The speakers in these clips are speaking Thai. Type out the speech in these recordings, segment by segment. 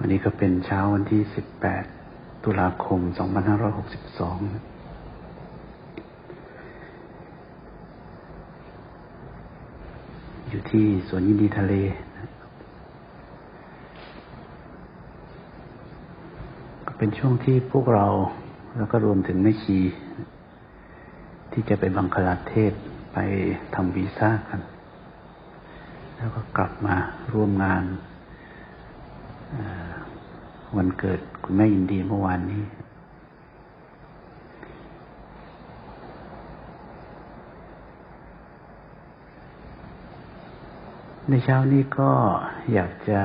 วันนี้ก็เป็นเช้าวันที่ 18 ตุลาคม 2562 อยู่ที่สวนยินดีทะเล ก็เป็นช่วงที่พวกเราแล้วก็รวมถึงแม่ชี ที่จะไปบังคลาเทศไปทำวีซ่ากัน แล้วก็กลับมาร่วมงาน วันเกิดคุณแม่ยินดีเมื่อวานนี้ ในเช้านี้ก็อยากจะ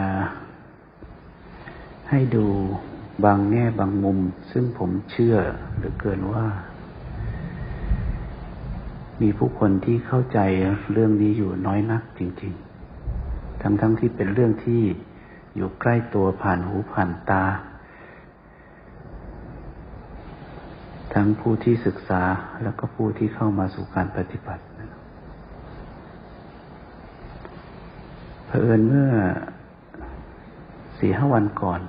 ให้ดูบางแง่บางมุม ซึ่งผมเชื่อหรือเกินว่า มีผู้คนที่เข้าใจเรื่องนี้อยู่น้อยนักจริง ๆ ทั้งๆทที่เป็นเรื่องที่ อยู่ใกล้ตัวผ่านหูผ่านตา ทั้งผู้ที่ศึกษาแล้วก็ผู้ที่เข้ามาสู่การปฏิบัติเผอิญเมื่อสี่ห้าวันก่อน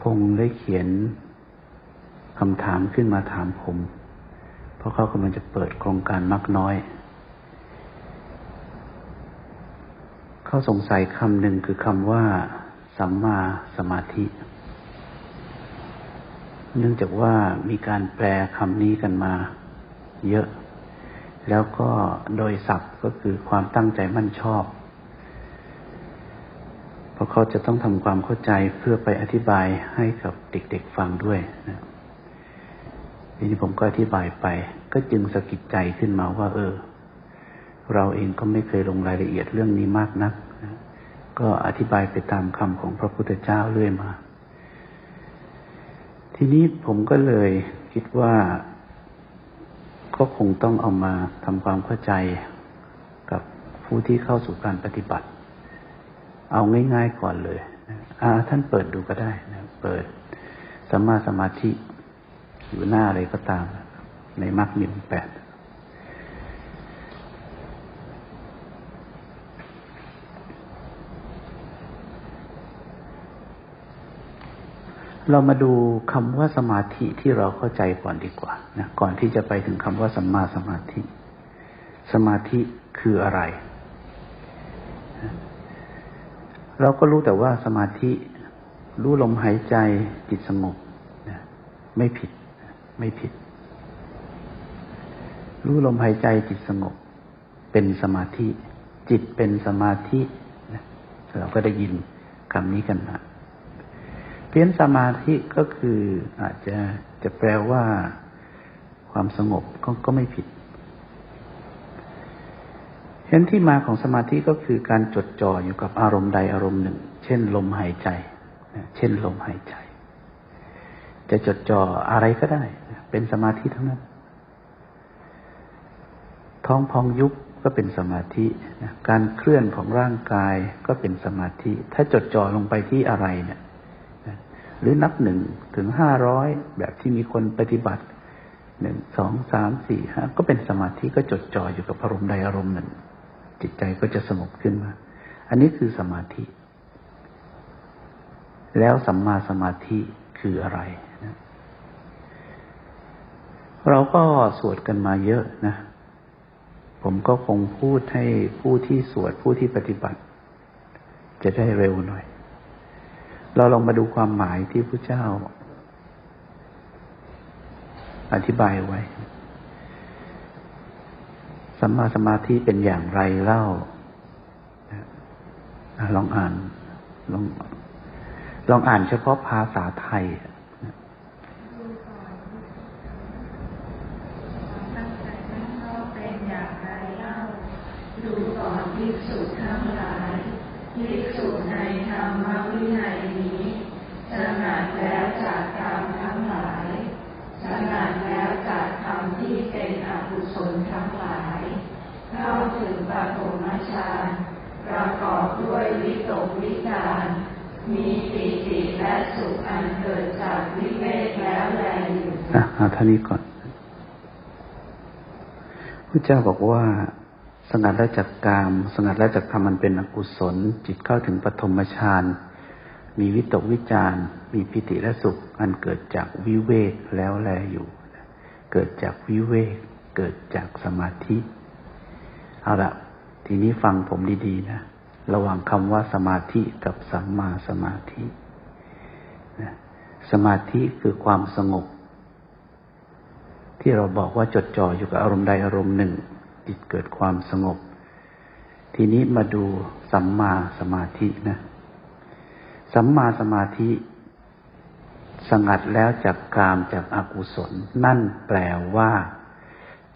พงได้เขียนคำถามขึ้นมาถามผม เพราะเขากำลังจะเปิดโครงการมักน้อย เขาสงสัยคำหนึ่งคือคำว่า สัมมาสมาธิ เนื่องจากว่ามีการแปลคำนี้กันมา เยอะ แล้วก็โดยศัพท์ก็คือความตั้งใจมั่นชอบ เพราะเขาจะต้องทำความเข้าใจเพื่อไปอธิบายให้กับเด็กๆฟังด้วยนะทีนี้ผมก็อธิบายไป ก็จึงสะกิดใจขึ้นมาว่า เออ เราเองก็ไม่เคยลงรายละเอียดเรื่องนี้มากนักนะก็อธิบายไปตามคำของพระพุทธเจ้าเรื่อยมา ทีนี้ผมก็เลยคิดว่าก็คงต้องเอามาทำความเข้าใจกับผู้ที่เข้าสู่การปฏิบัติ เอาง่ายๆก่อนเลยอาท่านเปิดดูก็ได้นะเปิดสัมมาสมาธิ อยู่หน้าอะไรก็ตาม ในมรรคมีองแปด เรามาดูคำว่าสมาธิที่เราเข้าใจก่อนดีกว่านะก่อนที่จะไปถึงคำว่าสัมมาสมาธิ สมาธิคืออะไร เราก็รู้แต่ว่าสมาธิ รู้ลมหายใจจิตสงบนะไม่ผิด ไม่ผิด รู้ลมหายใจจิตสงบ เป็นสมาธิ จิตเป็นสมาธินะเราก็ได้ยินคำนี้กันมา เพี้ยนสมาธิก็คืออาจจะจะแปลว่าความสงบก็ก็ไม่ผิดเห็นที่มาของสมาธิก็คือการจดจ่ออยู่กับอารมณ์ใดอารมณ์หนึ่ง เช่น ลมหายใจ เช่น ลมหายใจ จะจดจ่ออะไรก็ได้ เป็นสมาธิทั้งนั้น ท้องพองยุบก็เป็นสมาธิ การเคลื่อนของร่างกายก็เป็นสมาธิ ถ้าจดจ่อลงไปที่อะไรเนี่ย หรือนับหนึ่งถึงห้าร้อยแบบที่มีคนปฏิบัติหนึ่งสองสามสี่ห้าก็เป็นสมาธิก็จดจ่ออยู่กับอารมณ์ใดอารมณ์หนึ่ง จิตใจก็จะสงบขึ้นมา อันนี้คือสมาธิ แล้วสัมมาสมาธิคืออะไรนะเราก็สวดกันมาเยอะนะ ผมก็คงพูดให้ผู้ที่สวดผู้ที่ปฏิบัติ จะได้เร็วหน่อย เราลองมาดูความหมายที่พระเจ้า อธิบายไว้ สัมมาสมาธิเป็นอย่างไรเล่า ลองอ่าน ลองลองอ่านเฉพาะภาษาไทย ท่านี้ก่อนพระเจ้าบอกว่า สงัดแล้วจากกาม สงัดแล้วจากทำมันเป็นอกุศล จิตเข้าถึงปฐมฌานมีวิตกวิจารมีปิติและสุข อันเกิดจากวิเวกแล้วแลอยู่ เกิดจากวิเวก เกิดจากสมาธิ เอาละทีนี้ฟังผมดีๆนะ ระหว่างคำว่าสมาธิกับสัมมาสมาธิ สมาธิคือความสงบ ที่เราบอกว่าจดจ่ออยู่กับอารมณ์ใดอารมณ์หนึ่ง จิตเกิดความสงบ ทีนี้มาดูสัมมาสมาธินะ สัมมาสมาธิ สงัดแล้วจากกามจากอากุศล นั่นแปลว่า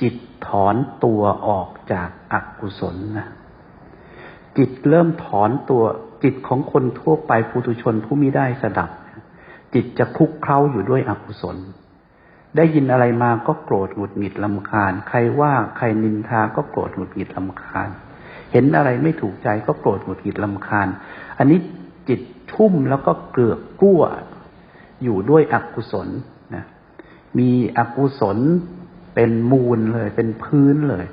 จิตถอนตัวออกจากอากุศลนะจิตเริ่มถอนตัวจิตของคนทั่วไปปุถุชนผู้มิได้สดับ จิตจะคุกเคล้าอยู่ด้วยอกุศล ได้ยินอะไรมาก็โกรธหงุดหงิดลำคาญ ใครว่าใครนินทาก็โกรธหงุดหงิดลำคาญ เห็นอะไรไม่ถูกใจก็โกรธหงุดหงิดลำคาญ อันนี้จิตชุ่มแล้วก็เกลือกกลั้วอยู่ด้วยอกุศลนะมีอกุศลเป็นมูลเลย เป็นพื้นเลย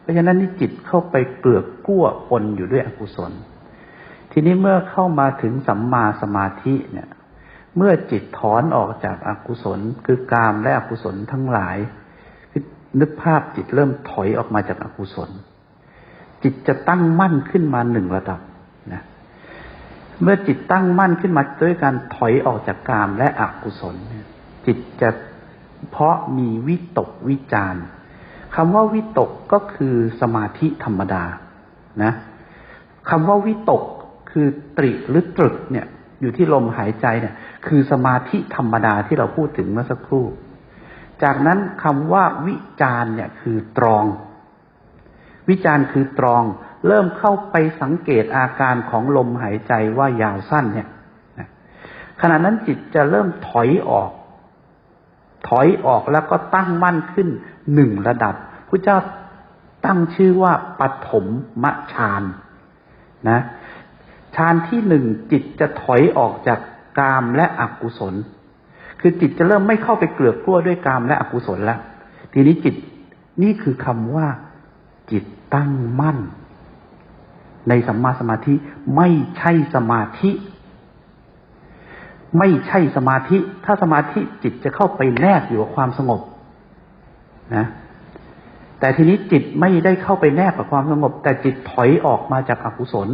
เพราะฉะนั้นนี่จิตเข้าไปเกลือกกลั้วปนอยู่ด้วยอกุศล ทีนี้เมื่อเข้ามาถึงสัมมาสมาธิเนี่ย เมื่อจิตถอนออกจากอากุศล คือกามและอกุศลทั้งหลายนึกภาพจิตเริ่มถอยออกมาจากอากุศล จิตจะตั้งมั่นขึ้นมาหนึ่งระดับนะเมื่อจิตตั้งมั่นขึ้นมาด้วยการถอยออกจากกามและอกุศลจิตจะเพราะมีวิตกวิจารคำว่าวิตกก็คือสมาธิธรรมดานะคำว่าวิตกคือตริหรือตรึกเนี่ย อยู่ที่ลมหายใจเนี่ย คือสมาธิธรรมดาที่เราพูดถึงเมื่อสักครู่ จากนั้นคำว่าวิจารเนี่ยคือตรอง วิจารคือตรอง เริ่มเข้าไปสังเกตอาการของลมหายใจว่ายาวสั้นเนี่ยขณะนั้นจิตจะเริ่มถอยออก ถอยออกแล้วก็ตั้งมั่นขึ้นหนึ่งระดับพระเจ้าตั้งชื่อว่าปฐมมฌานนะ ฌานที่หนึ่งจิตจะถอยออกจากกามและอกุศล คือจิตจะเริ่มไม่เข้าไปเกลือกกลั้วด้วยกามและอกุศลแล้ว ทีนี้จิตนี่คือคำว่า จิตตั้งมั่น ในสัมมาสมาธิไม่ใช่สมาธิ ไม่ใช่สมาธิ ถ้าสมาธิจิตจะเข้าไปแนบอยู่กับความสงบ นะแต่ทีนี้จิตไม่ได้เข้าไปแนบกับความสงบ แต่จิตถอยออกมาจากอกุศล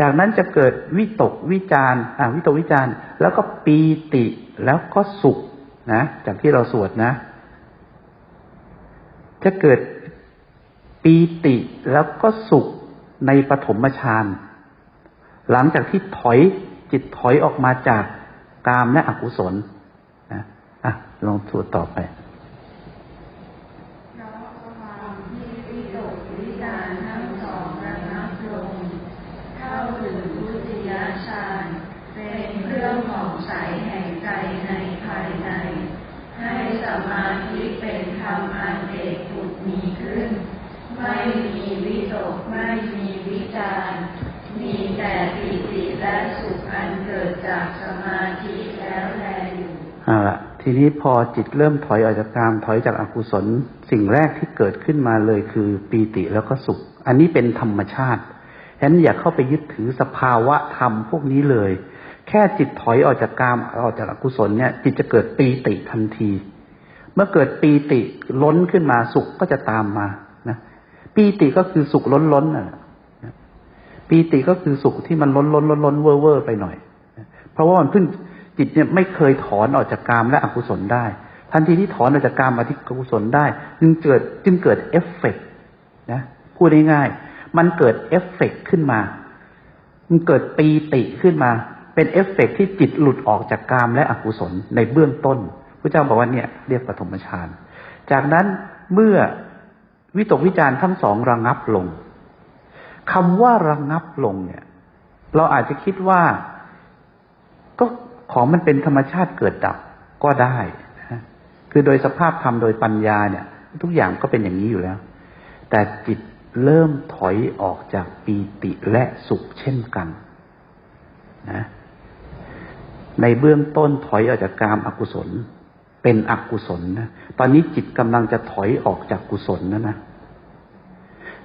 จากนั้นจะเกิดวิตกวิจารอ่าวิตกวิจารแล้วก็ปีติแล้วก็สุขนะจากที่เราสวดนะ จะเกิดปีติแล้วก็สุขในปฐมฌานหลังจากที่ถอยจิตถอยออกมาจากกามและอกุศลนะอะลองสวดต่อไป มาธิเป็นธรรมอันเอกผุดมีขึ้น ไม่มีวิตกไม่มีวิจารมีแต่ปิติและสุขอันเกิดจากสมาธิแล้วแลอยู่เอาละทีนี้พอจิตเริ่มถอยออกจากกามถอยจากอากุศล สิ่งแรกที่เกิดขึ้นมาเลยคือปีติแล้วก็สุข อันนี้เป็นธรรมชาติฉะนั้นอย่าเข้าไปยึดถือสภาวะธรรมพวกนี้เลย แค่จิตถอยออกจากกามออกจากอกุศลเนี่ย จิตจะเกิดปีติทันที เมื่อเกิดปีติล้นขึ้นมาสุขก็จะตามมานะปีติก็คือสุขล้นล้นน่ะปีติก็คือสุขที่มันล้นล้นล้นล้นเวอร์เวอร์ไปหน่อย เพราะว่ามันเพิ่งจิตเนี่ยไม่เคยถอนออกจากกามและอกุศลได้ ทันทีที่ถอนออกจากกามมาที่อกุศลได้ จึงเกิดจึงเกิดเอฟเฟกนะพูดง่ายๆมันเกิดเอฟเฟกขึ้นมา มันเกิดปีติขึ้นมา เป็นเอฟเฟกที่จิตหลุดออกจากกามและอกุศลในเบื้องต้น พระเจ้าบอกว่าเนี่ยเรียกปฐมฌานจากนั้นเมื่อวิตกวิจารทั้งสองระงงับลงคำว่าระงงับลงเนี่ย เราอาจจะคิดว่าก็ของมันเป็นธรรมชาติเกิดดับก็ได้นะคือโดยสภาพธรรมโดยปัญญาเนี่ย ทุกอย่างก็เป็นอย่างนี้อยู่แล้ว แต่จิตเริ่มถอยออกจากปีติและสุขเช่นกันนะในเบื้องต้นถอยออกจากกามอากุศล เป็นอกุศลนะตอนนี้จิตกำลังจะถอยออกจากกุศลนะนะ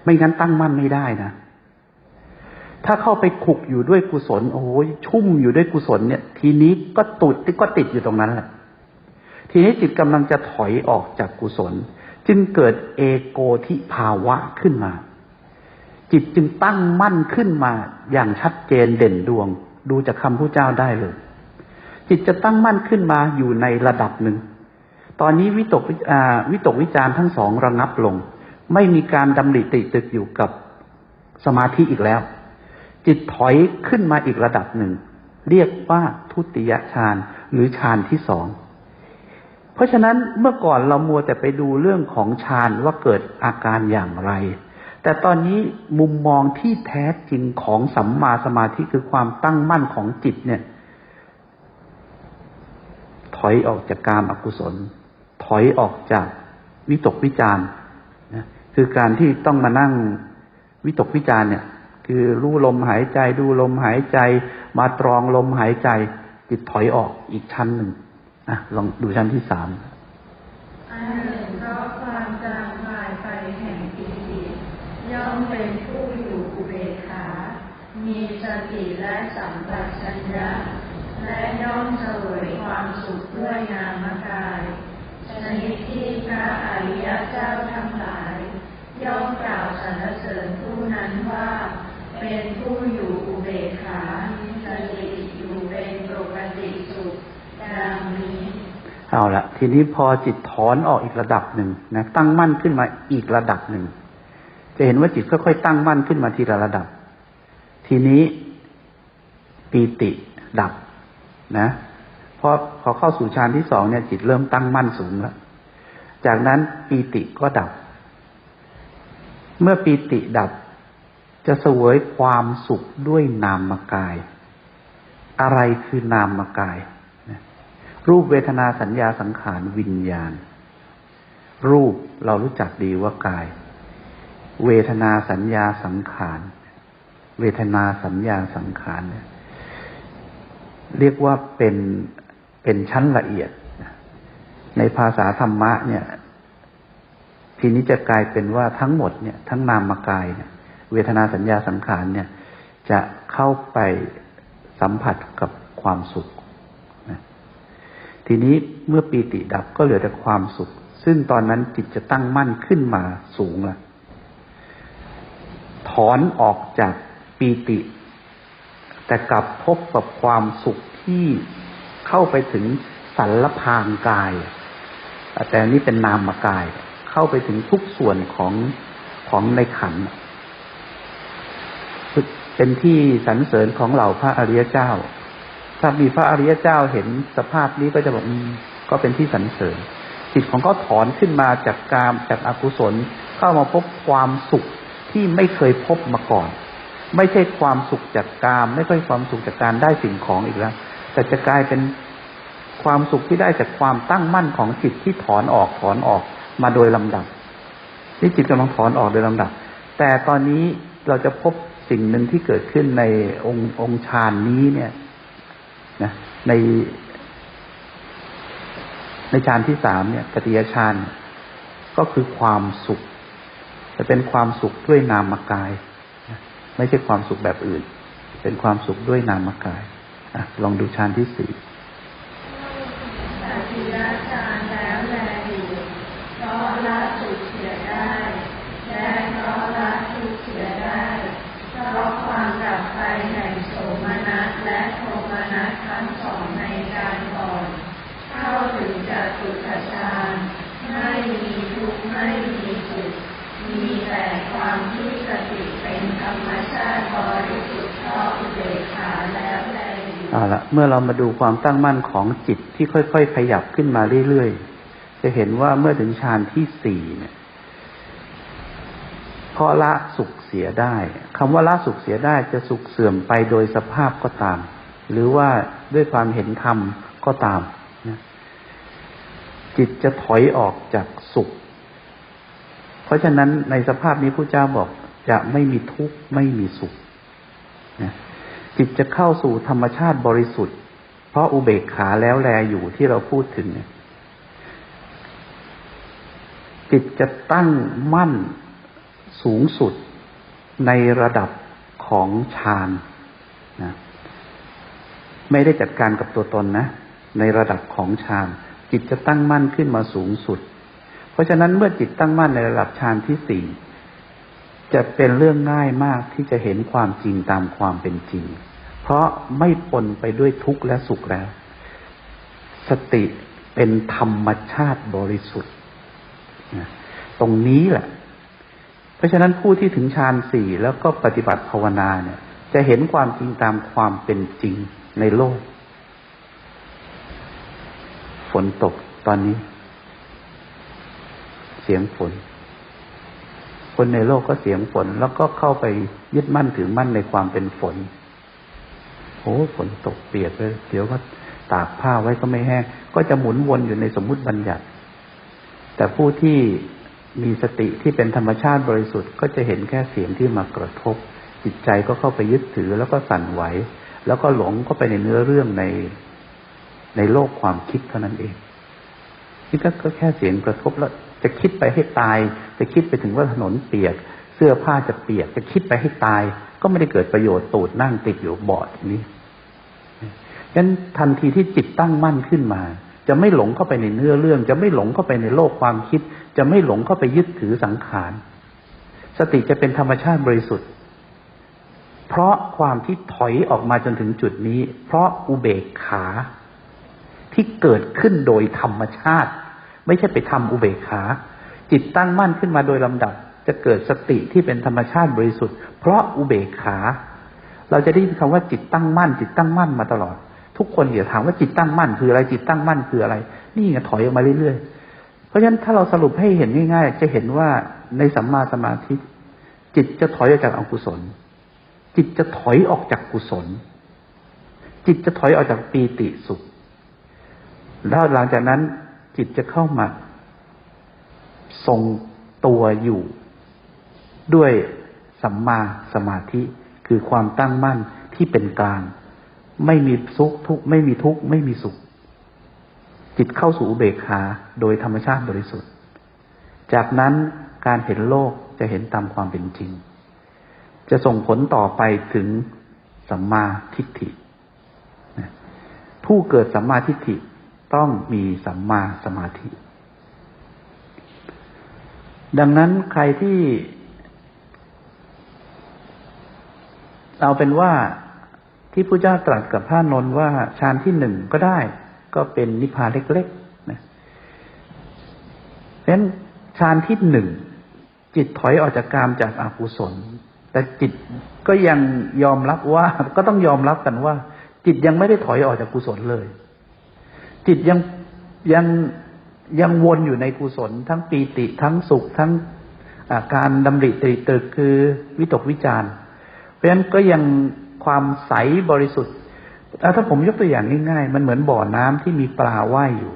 ไม่งั้นตั้งมั่นไม่ได้นะถ้าเข้าไปขุกอยู่ด้วยกุศล โอ้ยชุ่มอยู่ด้วยกุศลเนี่ย ทีนี้ก็ตุดก็ติดอยู่ตรงนั้นแหละทีนี้จิตกำลังจะถอยออกจากกุศล จึงเกิดเอโกทิภาวะขึ้นมา จิตจึงตั้งมั่นขึ้นมาอย่างชัดเจนเด่นดวง ดูจากคำพระเจ้าได้เลย จิตจะตั้งมั่นขึ้นมาอยู่ในระดับหนึ่ง ตอนนี้วิตกวิตกวิจารทั้งสองระงับลง ไม่มีการดำริติตึกอยู่กับสมาธิอีกแล้ว จิตถอยขึ้นมาอีกระดับหนึ่ง เรียกว่าทุติยฌานหรือฌานที่สองเพราะฉะนั้นเมื่อก่อนเรามัวแต่ไปดูเรื่องของฌานว่าเกิดอาการอย่างไร แต่ตอนนี้มุมมองที่แท้จริงของสัมมาสมาธิคือความตั้งมั่นของจิตเนี่ย ถอยออกจากกามอกุศล อยออกจากวิตกวิจารนะคือการที่ต้องมานั่งวิตกวิจารเนี่ย คือรู้ลมหายใจดูลมหายใจ มาตรองลมหายใจจิตถอยออกอีกชั้นหนึ่งอะลองดูชั้นที่สามอันหนึ่งเพราะความจางคลายไปแห่งปีติย่อมเป็นผู้อยู่อุเบกขา มีสติและสัมปชัญญะและย่อมเสวยความสุขด้วยนามกาย ชนิดที่พระอริยเจ้าทั้งหลาย ย่อมกล่าวสรรเสริญผู้นั้นว่า เป็นผู้อยู่อุเบกขาสติอยู่เป็นปกติสุขดังนี้เอาละทีนี้พอจิตถอนออกอีกระดับหนึ่งนะตั้งมั่นขึ้นมาอีกระดับหนึ่ง จะเห็นว่าจิตค่อยๆตั้งมั่นขึ้นมาทีละระดับ ทีนี้ปีติดับนะ พอพอเข้าสู่ฌานที่สองเนี่ยจิตเริ่มตั้งมั่นสูงแล้ว จากนั้นปีติก็ดับ เมื่อปีติดับ จะเสวยความสุขด้วยนามกาย อะไรคือนามกาย รูปเวทนาสัญญาสังขารวิญญาณ รูปเรารู้จักดีว่ากาย เวทนาสัญญาสังขาร เวทนาสัญญาสังขารเนี่ยเรียกว่าเป็น เป็นชั้นละเอียด ในภาษาธรรมะเนี่ย ทีนี้จะกลายเป็นว่าทั้งหมดเนี่ย ทั้งนามกายเนี่ย เวทนาสัญญาสังขารเนี่ย จะเข้าไปสัมผัสกับความสุขนะทีนี้เมื่อปีติดับก็เหลือแต่ความสุข ซึ่งตอนนั้นจิตจะตั้งมั่นขึ้นมาสูงละถอนออกจากปีติ แต่กลับพบกับความสุขที่ เข้าไปถึงสัลพางกาย แต่นี้เป็นนามกาย เข้าไปถึงทุกส่วนของของในขัน เป็นที่สรรเสริญของเหล่าพระอริยเจ้า ถ้ามีพระอริยเจ้าเห็นสภาพนี้ก็จะบอกก็เป็นที่สรรเสริญ จิตของเขาถอนขึ้นมาจากกามจากอกุศล เข้ามาพบความสุขที่ไม่เคยพบมาก่อน ไม่ใช่ความสุขจากกาม ไม่ใช่ความสุขจากการได้สิ่งของอีกแล้ว แต่จะกลายเป็นความสุขที่ได้จากความตั้งมั่นของจิตที่ถอนออกถอนออกมาโดยลำดับที่จิตกำลังถอนออกโดยลำดับ แต่ตอนนี้เราจะพบสิ่งหนึ่งที่เกิดขึ้นในองค์องค์ฌานนี้เนี่ยนะในในฌานที่สามเนี่ยกติยฌานก็คือความสุข จะเป็นความสุขด้วยนามกาย ไม่ใช่ความสุขแบบอื่น เป็นความสุขด้วยนามกาย ลองดูฌานที่สี่ความที่สติเป็นธรรมชาติบริ เอาละเมื่อเรามาดูความตั้งมั่นของจิตที่ค่อยๆขยับขึ้นมาเรื่อยๆ จะเห็นว่าเมื่อถึงฌานที่สี่เนี่ยเพราะละสุขเสียได้คำว่าละสุขเสียได้จะสุขเสื่อมไปโดยสภาพก็ตาม หรือว่าด้วยความเห็นธรรมก็ตามนะจิตจะถอยออกจากสุข เพราะฉะนั้นในสภาพนี้พระเจ้าบอกจะไม่มีทุกข์ไม่มีสุขนะ จิตจะเข้าสู่ธรรมชาติบริสุทธิ์ เพราะอุเบกขาแล้วแลอยู่ที่เราพูดถึงเนี่ยจิตจะตั้งมั่นสูงสุดในระดับขของฌานนะไม่ได้จัดการกับตัวตนนะ ในระดับของฌานจิตจะตั้งมั่นขึ้นมาสูงสุด เพราะฉะนั้นเมื่อจิตตั้งมั่นในระดับฌานที่สี่ จะเป็นเรื่องง่ายมากที่จะเห็นความจริงตามความเป็นจริง เพราะไม่ปนไปด้วยทุกข์และสุขแล้ว สติเป็นธรรมชาติบริสุทธิ์ ตรงนี้แหละ เพราะฉะนั้นผู้ที่ถึงฌานสี่แล้วก็ปฏิบัติภาวนาเนี่ย จะเห็นความจริงตามความเป็นจริงในโลก ฝนตกตอนนี้ เสียงฝน คนในโลกก็เสียงฝน แล้วก็เข้าไปยึดมั่นถือมั่นในความเป็นฝนโอ้ฝนตกเปียกเลยเดี๋ยวก็ตากผ้าไว้ก็ไม่แห้ง ก็จะหมุนวนอยู่ในสมมุติบัญญัติ แต่ผู้ที่มีสติที่เป็นธรรมชาติบริสุทธิ์ ก็จะเห็นแค่เสียงที่มากระทบ จิตใจก็เข้าไปยึดถือแล้วก็สั่นไหว แล้วก็หลงเข้าไปในเนื้อเรื่องในในโลกความคิดเท่านั้นเองนี่ก็แค่เสียงกระทบแล้ว จะคิดไปให้ตาย จะคิดไปถึงว่าถนนเปียก เสื้อผ้าจะเปียก จะคิดไปให้ตาย ก็ไม่ได้เกิดประโยชน์ตูดนั่งติดอยู่บอดนี้ฉะนั้นทันทีที่จิตตั้งมั่นขึ้นมา จะไม่หลงเข้าไปในเนื้อเรื่อง จะไม่หลงเข้าไปในโลกความคิด จะไม่หลงเข้าไปยึดถือสังขารสติจะเป็นธรรมชาติบริสุทธิ์ เพราะความที่ถอยออกมาจนถึงจุดนี้ เพราะอุเบกขาที่เกิดขึ้นโดยธรรมชาติ ไม่ใช่ไปทำอุเบกขา จิตตั้งมั่นขึ้นมาโดยลำดับ จะเกิดสติที่เป็นธรรมชาติบริสุทธิ์ เพราะอุเบกขา เราจะได้ยินคำว่าจิตตั้งมั่น จิตตั้งมั่นมาตลอด ทุกคนอย่าถามว่าจิตตั้งมั่นคืออะไรจิตตั้งมั่นคืออะไร นี่ไงถอยออกมาเรื่อยๆ เพราะฉะนั้นถ้าเราสรุปให้เห็นง่าย ๆ จะเห็นว่าในสัมมาสมาธิจิตจะถอยออกจากอกุศล จิตจะถอยออกจากกุศล จิตจะถอยออกจากปีติสุข แล้วหลังจากนั้น จิตจะเข้ามา ทรงตัวอยู่ ด้วยสัมมาสมาธิคือความตั้งมั่นที่เป็นกลาง ไม่มีสุขทุกไม่มีทุกข์ไม่มีสุข จิตเข้าสู่อุเบกขาโดยธรรมชาติบริสุทธิ์ จากนั้นการเห็นโลกจะเห็นตามความเป็นจริง จะส่งผลต่อไปถึงสัมมาทิฏฐิ ผู้เกิดสัมมาทิฏฐิ ต้องมีสัมมาสมาธิ ดังนั้นใครที่ เอาเป็นว่าที่พระเจ้าตรัสกับพระนนท์ว่าฌานที่หนึ่งก็ได้ ก็เป็นนิพพานเล็กๆนะเพราะฉะนั้นฌานที่หนึ่งจิตถอยออกจากกามจากอากุศล แต่จิตก็ยังยอมรับว่า ก็ต้องยอมรับกันว่า จิตยังไม่ได้ถอยออกจากกุศลเลย จิตยังยังยังวนอยู่ในกุศล ทั้งปีติทั้งสุขทั้งาการดำริตรีตึกคือวิตกวิจารเพราะฉะนั้นก็ยังความใสบริสุทธิ์ถ้าผมยกตัวอย่างง่ายๆ มันเหมือนบ่อน้ำที่มีปลาว่ายอยู่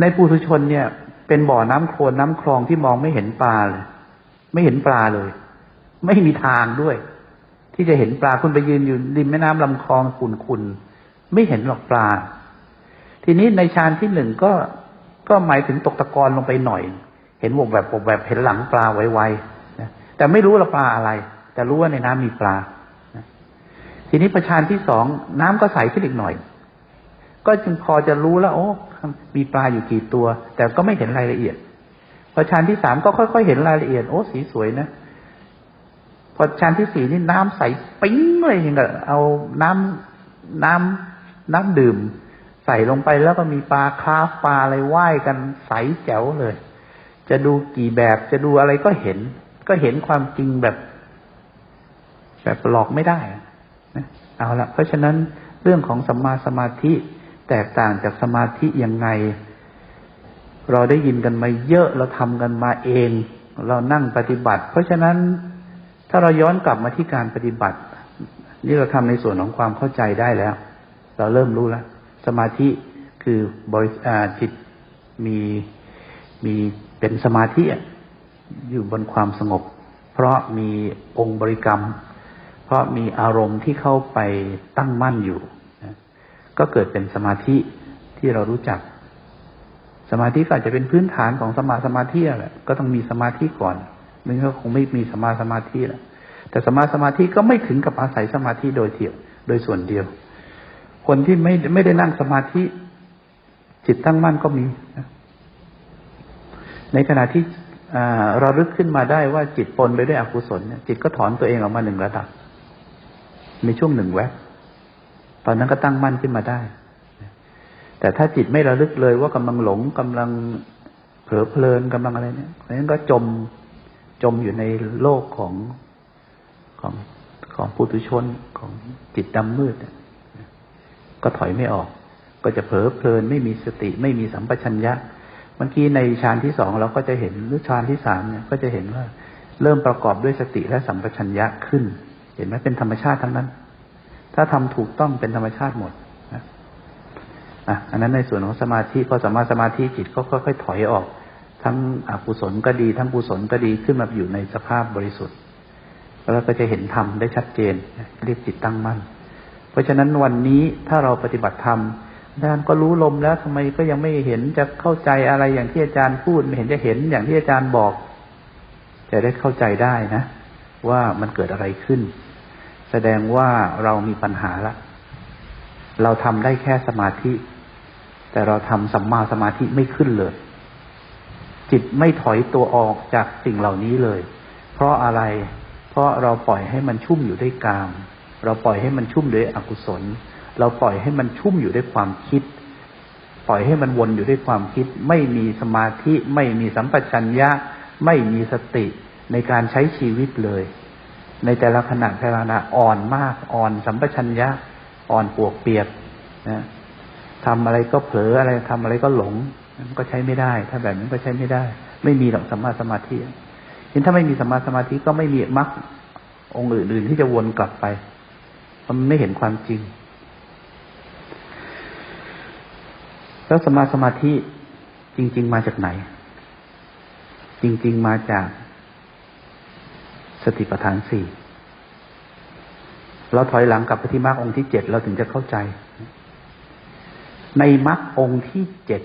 ในปุถุชนเนี่ย เป็นบ่อน้ำโคลนน้ำคลองที่มองไม่เห็นปลาเลย ไม่เห็นปลาเลย ไม่มีทางด้วย ที่จะเห็นปลาคุณไปยืนอยู่ริมแม่น้ำลำคลองคุณคุณไม่เห็นหรอกปลา ทีนี้ในชานที่หนึ่งก็ก็หมายถึงตกตะกอนลงไปหน่อย เห็นวงแบบวงแบบเห็นหลังปลาไวๆนะแต่ไม่รู้ละปลาอะไร แต่รู้ว่าในน้ำมีปลาทีนี้ประชานที่สองน้ำก็ใสขึ้นอีกหน่อย ก็จึงพอจะรู้แล้ว โอ้มีปลาอยู่กี่ตัว แต่ก็ไม่เห็นรายละเอียดประชานที่สามก็ค่อยๆเห็นรายละเอียดโอ้สีสวยนะพอชานที่สี่นี่น้ำใสปิ้งเลยอย่างกับเอาน้ำน้ำน้ำดื่ม ส่ลงไปแล้วก็มีปลาคาฟปลาอะไรว่ายกันใสแจ๋วเลย จะดูกี่แบบจะดูอะไรก็เห็น ก็เห็นความจริงแบบแบบหลอกไม่ได้เอาละเพราะฉะนั้นเรื่องของสัมมาสมาธิแตกต่างจากสมาธิยังไง เราได้ยินกันมาเยอะเราทำกันมาเอง เรานั่งปฏิบัติ เพราะฉะนั้นถ้าเราย้อนกลับมาที่การปฏิบัติ นี่เราทำในส่วนของความเข้าใจได้แล้ว เราเริ่มรู้แล้ว สมาธิคือบริจิตมีมีเป็นสมาธิอยู่บนความสงบ เพราะมีองค์บริกรรม เพราะมีอารมณ์ที่เข้าไปตั้งมั่นอยู่นะก็เกิดเป็นสมาธิที่เรารู้จัก สมาธิก็อาจจะเป็นพื้นฐานของสมาสมาธิแหละก็ต้องมีสมาธิก่อนไม่งั้นคงไม่มีสมาสมาธิแหละแต่สมาสมาธิก็ไม่ถึงกับอาศัยสมาธิโดยเทียวโดยส่วนเดียว คนที่ไม่ไม่ได้นั่งสมาธิ จิตตั้งมั่นก็มีนะในขณะที่เราลึกขึ้นมาได้ว่าจิตปนไปด้วยอกุศลจิตก็ถอนตัวเองออกมาหนึ่งระดับ ในช่วงหนึ่งแวบตอนนั้นก็ตั้งมั่นขึ้นมาได้ แต่ถ้าจิตไม่ระลึกเลยว่ากำลังหลงกำลังเผลอเพลินกำลังอะไรเนี่ยเพราะฉะนั้นก็จมจมอยู่ในโลกของของของปุถุชนของจิตดำมืด ก็ถอยไม่ออก ก็จะเผลอเพลินไม่มีสติ ไม่มีสัมปชัญญะเมื่อกี้ในฌานที่สองเราก็จะเห็นหรือฌานที่สามเนี่ยก็จะเห็นว่า เริ่มประกอบด้วยสติและสัมปชัญญะขึ้น เห็นไหมเป็นธรรมชาติทั้งนั้น ถ้าทำถูกต้องเป็นธรรมชาติหมดนะอะอันนั้นในส่วนของสมาธิพอสมาสมาธิจิตก็ค่อยๆถอยออก ทั้งอกุศลก็ดี ทั้งกุศลก็ดีขึ้นมาอยู่ในสภาพบริสุทธิ์แล้วก็จะเห็นธรรมได้ชัดเจนเรียกจิตตั้งมั่น เพราะฉะนั้นวันนี้ถ้าเราปฏิบัติธรรมด้านก็รู้ลมแล้วทำไมก็ยังไม่เห็นจะเข้าใจอะไรอย่างที่อาจารย์พูดไม่เห็นจะเห็นอย่างที่อาจารย์บอก จะได้เข้าใจได้นะ ว่ามันเกิดอะไรขึ้น แสดงว่าเรามีปัญหาละ เราทำได้แค่สมาธิ แต่เราทำสัมมาสมาธิไม่ขึ้นเลย จิตไม่ถอยตัวออกจากสิ่งเหล่านี้เลย เพราะอะไร เพราะเราปล่อยให้มันชุ่มอยู่ด้วยกาม เราปล่อยให้มันชุ่มด้วยอกุศล เราปล่อยให้มันชุ่มอยู่ด้วยความคิด ปล่อยให้มันวนอยู่ด้วยความคิด ไม่มีสมาธิไม่มีสัมปชัญญะ ไม่มีสติในการใช้ชีวิตเลย ในแต่ละขณะแต่ละขณะอ่อนมากอ่อนสัมปชัญญะ อ่อนปวกเปียกนะทำอะไรก็เผลออะไรทำอะไรก็หลงมันก็ใช้ไม่ได้ ถ้าแบบนั้ก็ใช้ไม่ได้ ไม่มีหรอกสัมมาสมาธิเห็นถ้าไม่มีสมาสมาธิก็ไม่มีมรรคองค์อื่นๆที่จะวนกลับไป มันไม่เห็นความจริง แล้วสมาสมาธิจริง ๆ มาจากไหน จริง ๆ มาจากสติปัฏฐานสี่เราถอยหลังกลับไปที่มรรคองค์ที่เจ็ดเราถึงจะเข้าใจ ในมรรคองค์ที่เจ็ด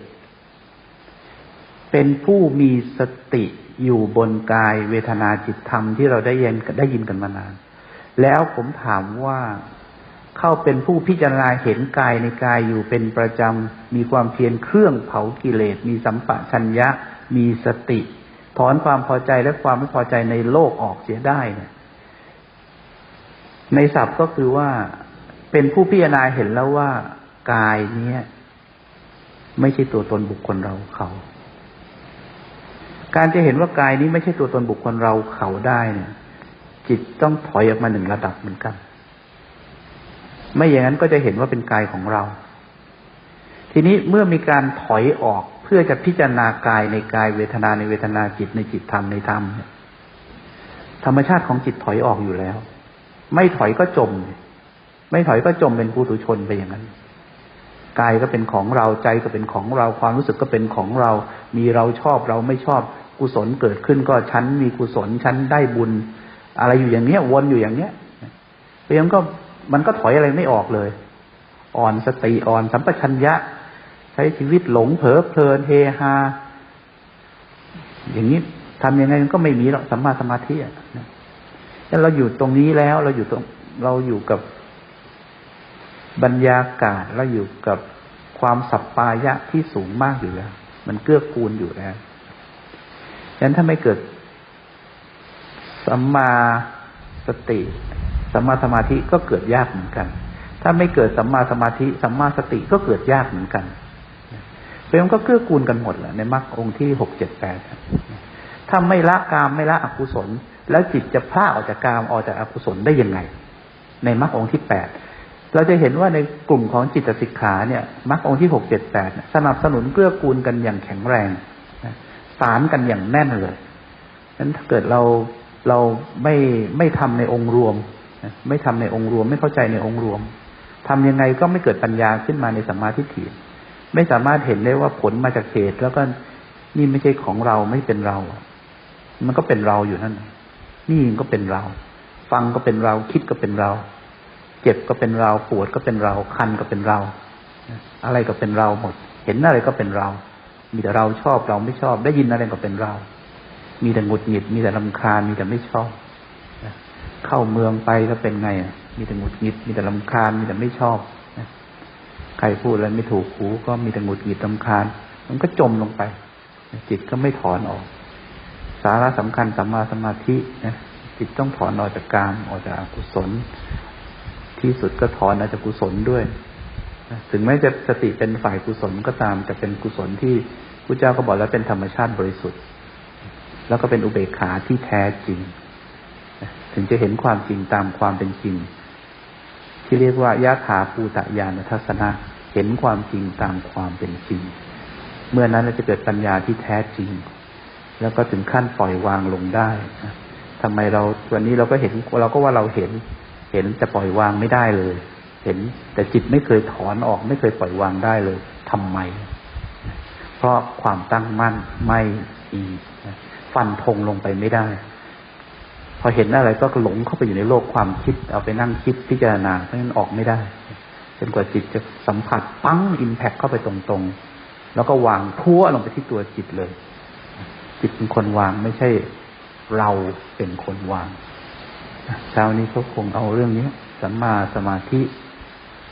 เป็นผู้มีสติอยู่บนกายเวทนาจิตธรรมที่เราได้ยินได้ยินกันมานาน แล้วผมถามว่าเข้าเป็นผู้พิจารณาเห็นกายในกายอยู่เป็นประจำ มีความเพียรเครื่องเผากิเลส มีสัมปะชัญญะ มีสติ ถอนความพอใจและความไม่พอใจในโลกออกเสียได้เนี่ยในศัพท์ก็คือว่าเป็นผู้พิจารณาเห็นแล้วว่ากายเนี้ยไม่ใช่ตัวตนบุคคลเราเขา การจะเห็นว่ากายนี้ไม่ใช่ตัวตนบุคคลเราเขาได้เนี่ย จิตต้องถอยออกมาหนึ่งระดับเหมือนกัน ไม่อย่างนั้นก็จะเห็นว่าเป็นกายของเรา ทีนี้เมื่อมีการถอยออกเพื่อจะพิจารณากายในกายเวทนาในเวทนาจิตในจิตธรรมในธรรมธรรมชาติของจิตถอยออกอยู่แล้ว ไม่ถอยก็จม ไม่ถอยก็จมเป็นผู้ถุชนไปอย่างนั้นกายก็เป็นของเราใจก็เป็นของเราความรู้สึกก็เป็นของเรา มีเราชอบเราไม่ชอบกุศลเกิดขึ้นก็ฉันมีกุศลฉันได้บุญ อะไรอยู่อย่างเนี้ย วนอยู่อย่างเนี้ยเพราะงั้นก็มันก็ถอยอะไรไม่ออกเลย อ่อนสติอ่อนสัมปชัญญะ ใช้ชีวิตหลงเผลอเพลินเฮฮาอย่างนี้ทำยังไงมันก็ไม่มีหรอกสัมมาสมาธิอะแล้วเราอยู่ตรงนี้แล้ว เราอยู่ตรง เราอยู่กับบรรยากาศเราอยู่กับความสัปปายะที่สูงมากอยู่แล้ว มันเกื้อกูลอยู่แล้วฉะนั้นถ้าไม่เกิด สัมมาสติสัมมาสมาธิก็เกิดยากเหมือนกัน ถ้าไม่เกิดสัมมาสมาธิสัมมาสติก็เกิดยากเหมือนกันเพราะมันก็เกื้อกูลกันหมดแหละในมรรคองค์ที่หกเจ็ดแปดถ้าไม่ละกามไม่ละอกุศล แล้วจิตจะพลาออกจากกามออกจากอกุศลได้ยังไง ในมรรคองค์ที่แปดเราจะเห็นว่าในกลุ่มของจิตสิกขาเนี่ยมรรคองค์ที่หกเจ็ดแปดสนับสนุนเกื้อกูลกันอย่างแข็งแรงสารกันอย่างแน่นเลยนั้นถ้าเกิดเรา เราไม่ไม่ทำในองค์รวม ไม่ทำในองค์รวม ไม่เข้าใจในองค์รวมทำยังไงก็ไม่เกิดปัญญาขึ้นมาในสัมมาทิฏฐิไม่สามารถเห็นได้ว่าผลมาจากเหตุแล้วก็นี่ไม่ใช่ของเราไม่เป็นเรา มันก็เป็นเราอยู่นั่น นี่ก็เป็นเรา ฟังก็เป็นเราคิดก็เป็นเรา เจ็บก็เป็นเราปวดก็เป็นเรา คันก็เป็นเรา อะไรก็เป็นเราหมด เห็นอะไรก็เป็นเรา มีแต่เราชอบเราไม่ชอบ ได้ยินอะไรก็เป็นเรา มีแต่หงุดหงิด มีแต่ลำคาญ มีแต่ไม่ชอบเข้าเมืองไปก็เป็นไงอะมีแต่หงุดหงิด มีแต่ลำคาญ มีแต่ไม่ชอบใครพูดอะไรไม่ถูกหูก็มีแต่หงุดหงิดลำคาญ มันก็จมลงไป จิตก็ไม่ถอนออก สาระสำคัญสัมมาสมาธินะจิตต้องถอนออกจากกามออกจากอกุศล ที่สุดก็ถอนออกจากกุศลด้วยถึงแม้จะสติเป็นฝ่ายกุศลก็ตามแต่เป็นกุศลที่พระเจ้าก็บอกแล้วเป็นธรรมชาติบริสุทธิ์ แล้วก็เป็นอุเบกขาที่แท้จริง ถึงจะเห็นความจริงตามความเป็นจริง ที่เรียกว่ายะถาภูตญาณทัศนะเห็นความจริงตามความเป็นจริง เมื่อนั้นจะเกิดปัญญาที่แท้จริง แล้วก็ถึงขั้นปล่อยวางลงได้นะทำไมเราวันนี้เราก็เห็นเราก็ว่าเราเห็น เห็นแต่ปล่อยวางไม่ได้เลย เห็นแต่จิตไม่เคยถอนออก ไม่เคยปล่อยวางได้เลยทำไม เพราะความตั้งมั่นไม่มีนะ ฟันธงลงไปไม่ได้ พอเห็นอะไรก็หลงเข้าไปอยู่ในโลกความคิด เอาไปนั่งคิดพิจารณาเพราะฉะนั้นออกไม่ได้จนกว่าจิตจะสัมผัสปั้งอิมแพคเข้าไปตรงๆ แล้วก็วางทั่วลงไปที่ตัวจิตเลย จิตเป็นคนวางไม่ใช่เราเป็นคนวางเช้านี้ก็คงเอาเรื่องนี้สัมมาสมาธิ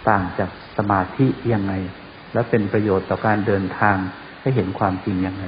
ต่างจากสมาธิยังไง และเป็นประโยชน์ต่อการเดินทางให้เห็นความจริงยังไง